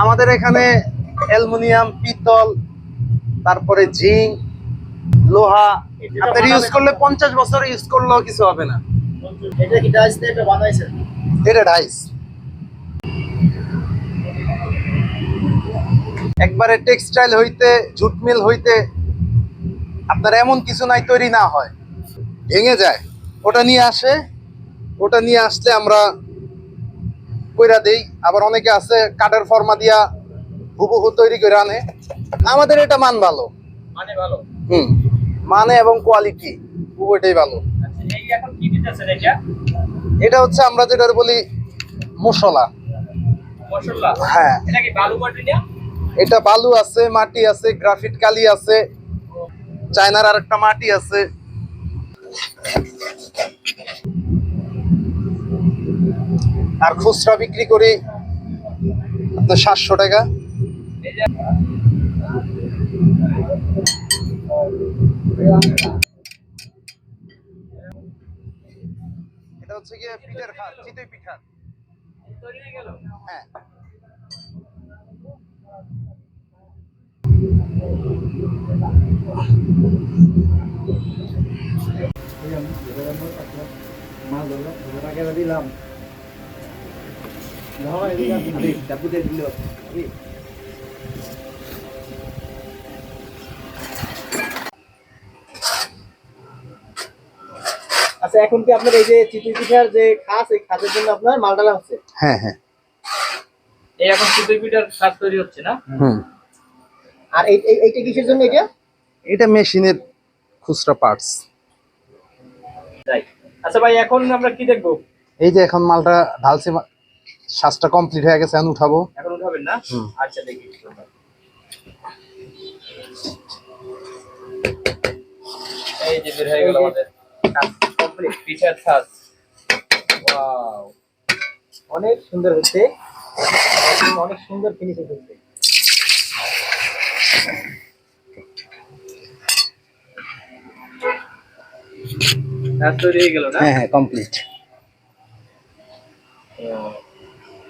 আমাদের এখানে অ্যালুমিনিয়াম পিতল তারপরে জিঙ্ক লোহা আপনার ইউজ করলে পঞ্চাশ বছর ইউজ করলেও কিছু হবে না। এটা কি ডাইস দিয়ে এটা বানাইছেন? এটা ডাইস একবারে টেক্সটাইল হইতে জুট মিল হইতে আপনার এমন কিছু নাই তৈরি না হয়। ভেঙে যায়। ওটা নিয়ে আসে। ওটা নিয়ে আসলে আমরা কইরা দেই। আবার অনেকে আছে কাঠের ফর্মা দিয়া হুবহু তৈরি করে আনে। আমাদের এটা মান ভালো। মানে ভালো। হুম। মানে এবং কোয়ালিটি উভয়টাই ভালো। আচ্ছা এটা? হচ্ছে আমরা যেটা বলি মশলা। হ্যাঁ। এটা বালু এটা বালু আছে মাটি আছে গ্রাফিট কালি আছে চায়নার আর একটা মাটি আছে। আর খুচরা বিক্রি করি আপনার সাতশো টাকা এই যে এটা হচ্ছে গিয়ে পিঠার খাট চিতই পিঠা হয়ে। গেল হ্যাঁ। দিলাম ডাবুতে দিল আচ্ছা এখন কি আপনার এই যে চিতই পিঠার যে খাস এই খাসের জন্য আপনার মাল ডালা হচ্ছে? হ্যাঁ হ্যাঁ। এই এখন চিতই পিঠার স্বাদ তৈরি হচ্ছে না? হুম। আর এই এই- এইটা কিসের জন্য এটা? এটা মেশিনের খুচরা পার্টস তাই। আচ্ছা ভাই এখন আমরা কি দেখব? এই যে এখন মালটা ঢালছে শ্বাসটা কমপ্লিট হয়ে গেছে এখন উঠাবো। এখন উঠাবেন না? আচ্ছা দেখি। এই যে বের হয়ে গেল আমাদের। কমপ্লিট ওয়াও অনেক সুন্দর হচ্ছে অনেক সুন্দর ফিনিশিং হচ্ছে হয়ে গেল না হ্যাঁ হ্যাঁ কমপ্লিট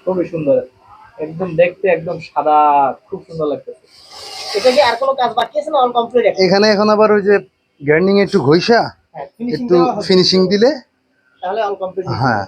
খুবই সুন্দর। একদম দেখতে একদম সাদা খুব সুন্দর লাগতেছে। এটা কি আর কোনো কাজ বাকি আছে না অল কমপ্লিট এখানে এখন আবার ওই যে গ্রাইন্ডিং একটু ঘইসা একটু ফিনিশিং দিলে তাহলে অল কমপ্লিট হ্যাঁ